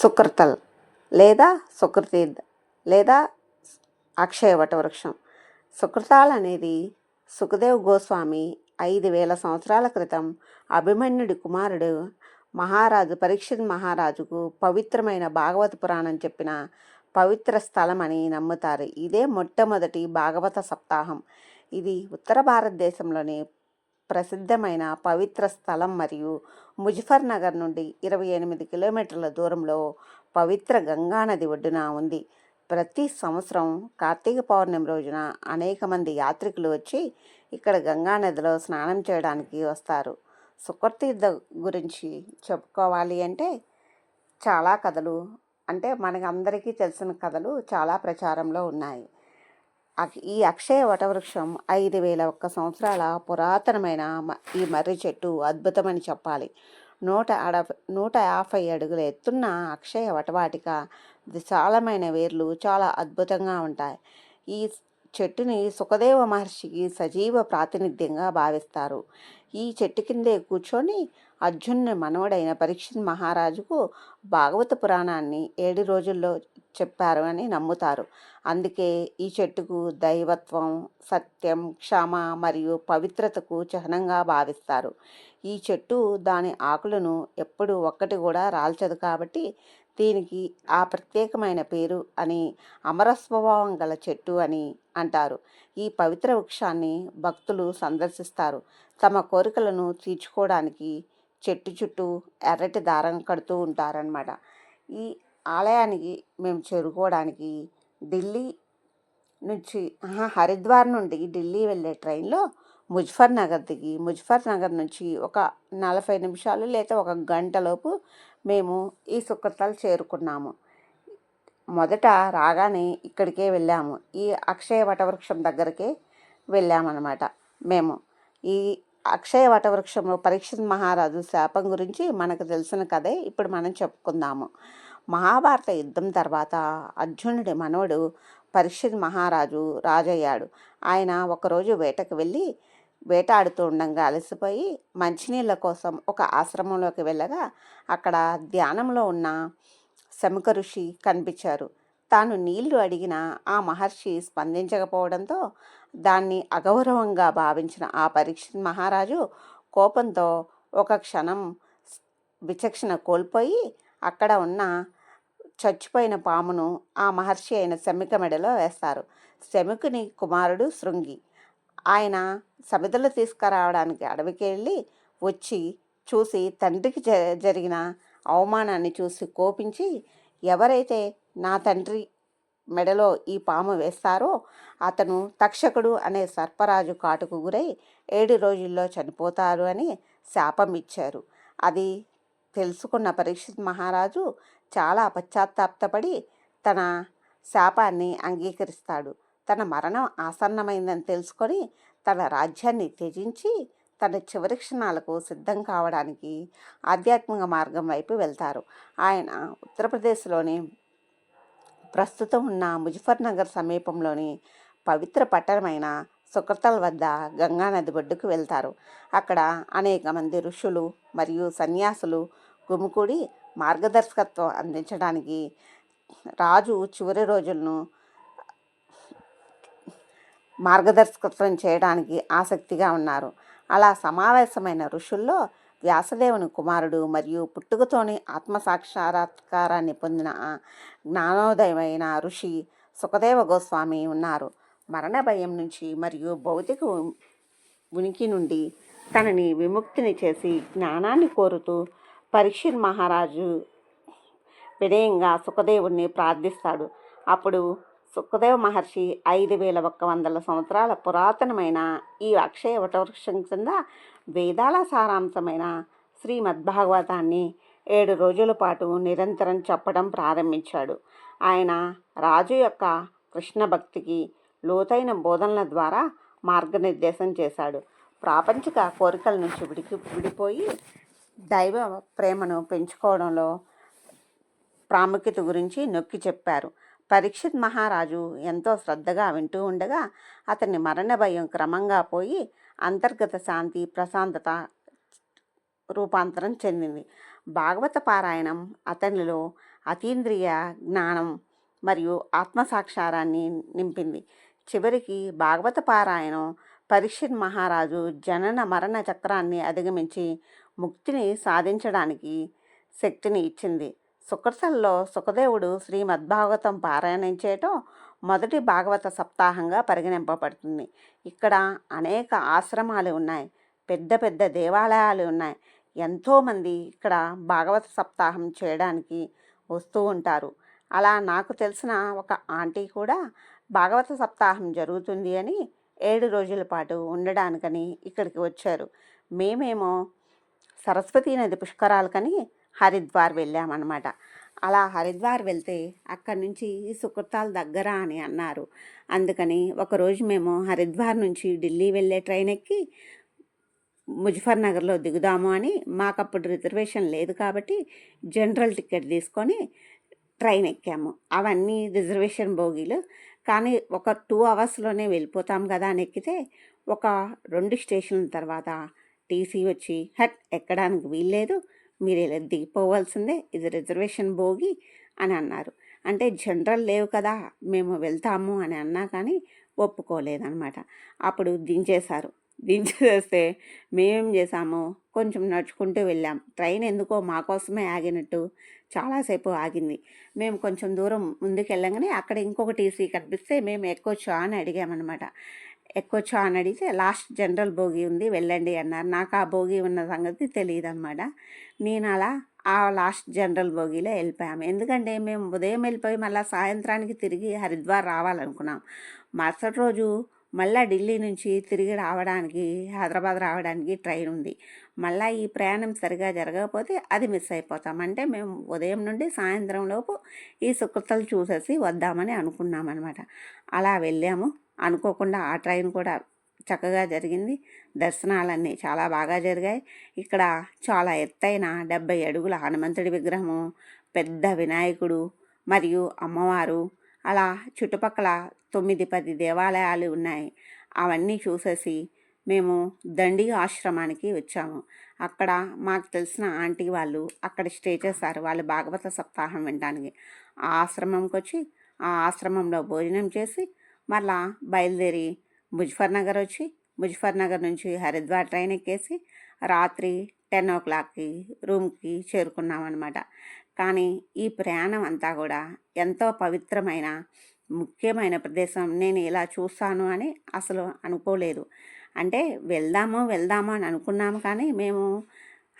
సుకృతల్ లేదా సుకృతీద్ లేదా అక్షయవట వృక్షం సుకృతాల్ అనేది సుఖదేవ్ గోస్వామి ఐదు వేల సంవత్సరాల క్రితం అభిమన్యుడి కుమారుడు మహారాజు పరీక్షిత్ మహారాజుకు పవిత్రమైన భాగవత పురాణం చెప్పిన పవిత్ర స్థలం అని నమ్ముతారు. ఇదే మొట్టమొదటి భాగవత సప్తాహం. ఇది ఉత్తర భారతదేశంలోని ప్రసిద్ధమైన పవిత్ర స్థలం మరియు ముజఫర్ నగర్ నుండి ఇరవై ఎనిమిది కిలోమీటర్ల దూరంలో పవిత్ర గంగా నది ఒడ్డున ఉంది. ప్రతి సంవత్సరం కార్తీక పౌర్ణమి రోజున అనేక మంది యాత్రికులు వచ్చి ఇక్కడ గంగా నదిలో స్నానం చేయడానికి వస్తారు. సుకర్తీర్థ గురించి చెప్పుకోవాలి అంటే చాలా కథలు అంటే మనకి అందరికీ తెలిసిన కథలు చాలా ప్రచారంలో ఉన్నాయి. ఈ అక్షయ వటవృక్షం ఐదు వేల ఒక్క సంవత్సరాల పురాతనమైన మ- ఈ మర్రి చెట్టు అద్భుతమని చెప్పాలి. నూట అడ నూట యాభై అడుగుల ఎత్తున్న అక్షయ వటవాటిక విశాలమైన వేర్లు చాలా అద్భుతంగా ఉంటాయి. ఈ చెట్టుని సుఖదేవ మహర్షికి సజీవ ప్రాతినిధ్యంగా భావిస్తారు. ఈ చెట్టు కిందే కూర్చొని అర్జునుని మనవడైన పరీక్షిత్ మహారాజుకు భాగవత పురాణాన్ని ఏడు రోజుల్లో చెప్పారు అని నమ్ముతారు. అందుకే ఈ చెట్టుకు దైవత్వం సత్యం క్షమ మరియు పవిత్రతకు చిహ్నంగా భావిస్తారు. ఈ చెట్టు దాని ఆకులను ఎప్పుడు ఒక్కటి కూడా రాల్చదు కాబట్టి దీనికి ఆ ప్రత్యేకమైన పేరు అని అమరస్వభావం గల చెట్టు అని అంటారు. ఈ పవిత్ర వృక్షాన్ని భక్తులు సందర్శిస్తారు. తమ కోరికలను తీర్చుకోవడానికి చెట్టు చుట్టూ ఎర్రటి దారం కడుతూ ఉంటారనమాట ఈ ఆలయానికి మేము చేరుకోవడానికి ఢిల్లీ నుంచి హరిద్వార్ నుండి ఢిల్లీ వెళ్ళే ట్రైన్లో ముజఫర్ నగర్ దిగి ముజఫర్ నగర్ నుంచి ఒక నలభై నిమిషాలు లేదా ఒక గంటలోపు మేము ఈ సుకృతాలు చేరుకున్నాము. మొదట రాగానే ఇక్కడికే వెళ్ళాము. ఈ అక్షయ వటవృక్షం దగ్గరికే వెళ్ళామన్నమాట మేము. ఈ అక్షయ వటవృక్షంలో పరీక్షిత్ మహారాజు శాపం గురించి మనకు తెలిసిన కథే ఇప్పుడు మనం చెప్పుకుందాము. మహాభారత యుద్ధం తర్వాత అర్జునుడి మనవడు పరీక్షిత్ మహారాజు రాజయ్యాడు. ఆయన ఒకరోజు వేటకు వెళ్ళి వేటాడుతూ ఉండంగా అలసిపోయి మంచినీళ్ళ కోసం ఒక ఆశ్రమంలోకి వెళ్ళగా అక్కడ ధ్యానంలో ఉన్న శముఖ ఋషి కనిపించారు. తాను నీళ్ళు అడిగిన ఆ మహర్షి స్పందించకపోవడంతో దాన్ని అగౌరవంగా భావించిన ఆ పరీక్షిత్ మహారాజు కోపంతో ఒక క్షణం విచక్షణ కోల్పోయి అక్కడ ఉన్న చచ్చిపోయిన పామును ఆ మహర్షి అయిన శమిక మెడలో వేస్తారు. శమికుని కుమారుడు శృంగి. ఆయన సమిధలు తీసుకురావడానికి అడవికి వెళ్ళి వచ్చి చూసి తండ్రికి జ జరిగిన అవమానాన్ని చూసి కోపించి ఎవరైతే నా తండ్రి మెడలో ఈ పాము వేస్తారో అతను తక్షకుడు అనే సర్పరాజు కాటుకు గురై ఏడు రోజుల్లో చనిపోతారు అని శాపం ఇచ్చారు. అది తెలుసుకున్న పరీక్షిత్ మహారాజు చాలా పశ్చాత్తాపపడి తన శాపాన్ని అంగీకరిస్తాడు. తన మరణం ఆసన్నమైందని తెలుసుకొని తన రాజ్యాన్ని త్యజించి తన చివరి క్షణాలకు సిద్ధం కావడానికి ఆధ్యాత్మిక మార్గం వైపు వెళ్తారు. ఆయన ఉత్తరప్రదేశ్లోని ప్రస్తుతం ఉన్న ముజఫర్నగర్ సమీపంలోని పవిత్ర పట్టణమైన సుకర్తల్ వద్ద గంగా నది ఒడ్డుకు వెళ్తారు. అక్కడ అనేక మంది ఋషులు మరియు సన్యాసులు గుమికూడి మార్గదర్శకత్వం అందించడానికి రాజు చివరి రోజులను మార్గదర్శకత్వం చేయడానికి ఆసక్తిగా ఉన్నారు. అలా సమావేశమైన ఋషుల్లో వ్యాసదేవుని కుమారుడు మరియు పుట్టుకతోని ఆత్మసాక్షాత్కారాన్ని పొందిన జ్ఞానోదయమైన ఋషి సుఖదేవ గోస్వామి ఉన్నారు. మరణ భయం నుంచి మరియు భౌతిక ఉనికి నుండి తనని విముక్తిని చేసి జ్ఞానాన్ని కోరుతూ పరీక్షిత్ మహారాజు వినయంగా సుఖదేవుణ్ణి ప్రార్థిస్తాడు. అప్పుడు సుఖదేవ మహర్షి ఐదు వేల ఒక్క వందల సంవత్సరాల పురాతనమైన ఈ అక్షయ వటవృక్షం కింద వేదాల సారాంశమైన శ్రీమద్భాగవతాన్ని ఏడు రోజుల పాటు నిరంతరం చెప్పడం ప్రారంభించాడు. ఆయన రాజు యొక్క కృష్ణ భక్తికి లోతైన బోధనల ద్వారా మార్గనిర్దేశం చేశాడు. ప్రాపంచిక కోరికల నుంచి విడికి విడిపోయి దైవ ప్రేమను పెంచుకోవడంలో ప్రాముఖ్యత గురించి నొక్కి చెప్పారు. పరీక్షిత్ మహారాజు ఎంతో శ్రద్ధగా వింటూ ఉండగా అతని మరణ భయం క్రమంగా పోయి అంతర్గత శాంతి ప్రశాంతత రూపాంతరం చెందింది. భాగవత పారాయణం అతనిలో అతీంద్రియ జ్ఞానం మరియు ఆత్మసాక్షారాన్ని నింపింది. చివరికి భాగవత పారాయణం పరీక్షిత్ మహారాజు జనన మరణ చక్రాన్ని అధిగమించి ముక్తిని సాధించడానికి శక్తిని ఇచ్చింది. సుకర్సల్లో సుఖదేవుడు శ్రీమద్భాగవతం పారాయణం చేయటం మొదటి భాగవత సప్తాహంగా పరిగణింపబడుతుంది. ఇక్కడ అనేక ఆశ్రమాలు ఉన్నాయి పెద్ద పెద్ద దేవాలయాలు ఉన్నాయి. ఎంతోమంది ఇక్కడ భాగవత సప్తాహం చేయడానికి వస్తూ ఉంటారు. అలా నాకు తెలిసిన ఒక ఆంటీ కూడా భాగవత సప్తాహం జరుగుతుంది అని ఏడు రోజుల పాటు ఉండడానికని ఇక్కడికి వచ్చారు. మేమేమో సరస్వతీ నది పుష్కరాలకని హరిద్వార్ వెళ్ళామన్నమాట. అలా హరిద్వార్ వెళ్తే అక్కడి నుంచి సుకృతాల దగ్గర అని అన్నారు. అందుకని ఒకరోజు మేము హరిద్వార్ నుంచి ఢిల్లీ వెళ్ళే ట్రైన్ ఎక్కి ముజఫర్ నగర్లో దిగుదాము అని మాకు అప్పుడు రిజర్వేషన్ లేదు కాబట్టి జనరల్ టికెట్ తీసుకొని ట్రైన్ ఎక్కాము. అవన్నీ రిజర్వేషన్ బోగీలు. కానీ ఒక టూ అవర్స్లోనే వెళ్ళిపోతాం కదా అని ఎక్కితే ఒక రెండు స్టేషన్ల తర్వాత టీసీ వచ్చి హట్ ఎక్కడానికి వీల్లేదు. మీరు ఇలా దిగిపోవాల్సిందే ఇది రిజర్వేషన్ భోగి అని అన్నారు. అంటే జనరల్ లేవు కదా మేము వెళ్తాము అని అన్నా కానీ ఒప్పుకోలేదనమాట అప్పుడు దించేశారు. దించేస్తే మేమేం చేసాము కొంచెం నడుచుకుంటూ వెళ్ళాం. ట్రైన్ ఎందుకో మా కోసమే ఆగినట్టు చాలాసేపు ఆగింది. మేము కొంచెం దూరం ముందుకు వెళ్ళంగానే అక్కడ ఇంకొక టీసీ కనిపిస్తే మేము ఎక్కొచ్చా అని అడిగామన్నమాట. ఎక్కొచ్చా అని అడిగితే లాస్ట్ జనరల్ భోగి ఉంది వెళ్ళండి అన్నారు. నాకు ఆ భోగి ఉన్న సంగతి తెలియదు అనమాట నేను అలా ఆ లాస్ట్ జనరల్ భోగిలో వెళ్ళిపోయాము ఎందుకంటే మేము ఉదయం వెళ్ళిపోయి మళ్ళీ సాయంత్రానికి తిరిగి హరిద్వార్ రావాలనుకున్నాం. మరుసటి రోజు మళ్ళీ ఢిల్లీ నుంచి తిరిగి రావడానికి హైదరాబాద్ రావడానికి ట్రైన్ ఉంది. మళ్ళీ ఈ ప్రయాణం సరిగా జరగకపోతే అది మిస్ అయిపోతాం. అంటే మేము ఉదయం నుండి సాయంత్రం లోపు ఈ సుకృతలు చూసేసి వద్దామని అనుకున్నామన్నమాట అలా వెళ్ళాము. అనుకోకుండా ఆ ట్రైన్ కూడా చక్కగా జరిగింది. దర్శనాలన్నీ చాలా బాగా జరిగాయి. ఇక్కడ చాలా ఎత్తైన డెబ్బై అడుగుల హనుమంతుడి విగ్రహము పెద్ద వినాయకుడు మరియు అమ్మవారు అలా చుట్టుపక్కల తొమ్మిది పది దేవాలయాలు ఉన్నాయి. అవన్నీ చూసేసి మేము దండి ఆశ్రమానికి వచ్చాము. అక్కడ మాకు తెలిసిన ఆంటీ వాళ్ళు అక్కడ స్టే చేశారు వాళ్ళు భాగవత సప్తాహం వినడానికి. ఆ ఆశ్రమంకి వచ్చి ఆ ఆశ్రమంలో భోజనం చేసి మళ్ళా బయలుదేరి ముజఫర్నగర్ వచ్చి ముజఫర్ నగర్ నుంచి హరిద్వార్ ట్రైన్ ఎక్కేసి రాత్రి టెన్ ఓ క్లాక్కి రూమ్కి చేరుకున్నామన్నమాట. కానీ ఈ ప్రయాణం అంతా కూడా ఎంతో పవిత్రమైన ముఖ్యమైన ప్రదేశం. నేను ఇలా చూస్తాను అని అసలు అనుకోలేదు. అంటే వెళ్దాము వెళ్దాము అని అనుకున్నాము కానీ మేము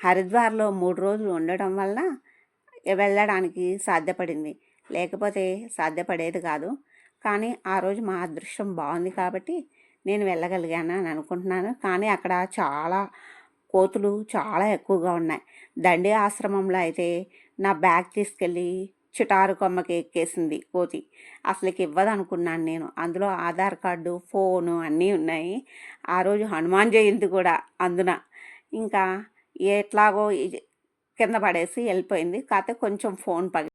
హరిద్వార్లో మూడు రోజులు ఉండడం వల్ల వెళ్ళడానికి సాధ్యపడింది. లేకపోతే సాధ్యపడేది కాదు. కానీ ఆ రోజు మా అదృష్టం బాగుంది కాబట్టి నేను వెళ్ళగలిగాను అని అనుకుంటున్నాను. కానీ అక్కడ చాలా కోతులు చాలా ఎక్కువగా ఉన్నాయి. దండి ఆశ్రమంలో అయితే నా బ్యాగ్ తీసుకెళ్ళి చిటారు కొమ్మకి ఎక్కేసింది కోతి. అసలుకి ఇవ్వదనుకున్నాను నేను. అందులో ఆధార్ కార్డు ఫోను అన్నీ ఉన్నాయి. ఆ రోజు హనుమాన్ జయంతి కూడా అందున. ఇంకా ఎట్లాగో కింద పడేసి వెళ్ళిపోయింది. కాకపోతే కొంచెం ఫోన్ పగి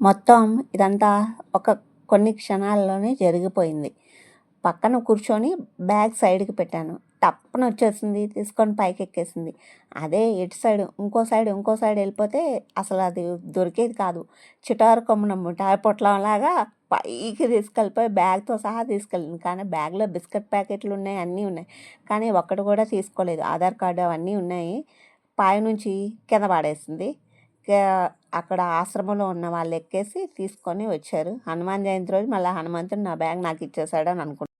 మొత్తం ఇదంతా ఒక కొన్ని క్షణాల్లోనే జరిగిపోయింది. పక్కన కూర్చొని బ్యాగ్ సైడ్కి పెట్టాను. తప్పన వచ్చేసింది తీసుకొని పైకి ఎక్కేసింది అదే ఇటు సైడ్ ఇంకో సైడ్ ఇంకో సైడ్ వెళ్ళిపోతే అసలు అది దొరికేది కాదు. చిటారు కొమ్మన మిఠాయి పొట్లంలాగా పైకి తీసుకెళ్ళిపోయి బ్యాగ్తో సహా తీసుకెళ్ళింది. కానీ బ్యాగ్లో బిస్కెట్ ప్యాకెట్లు ఉన్నాయి అన్నీ ఉన్నాయి. కానీ ఒక్కటి కూడా తీసుకోలేదు. ఆధార్ కార్డు అవన్నీ ఉన్నాయి. పై నుంచి కింద పడేసింది. అక్కడ ఆశ్రమంలో ఉన్న వాళ్ళు ఎక్కేసి తీసుకొని వచ్చారు. హనుమాన్ జయంతి రోజు మళ్ళీ హనుమంతుడు నా బ్యాగ్ నాకు ఇచ్చేసాడు అని అనుకుంటున్నాను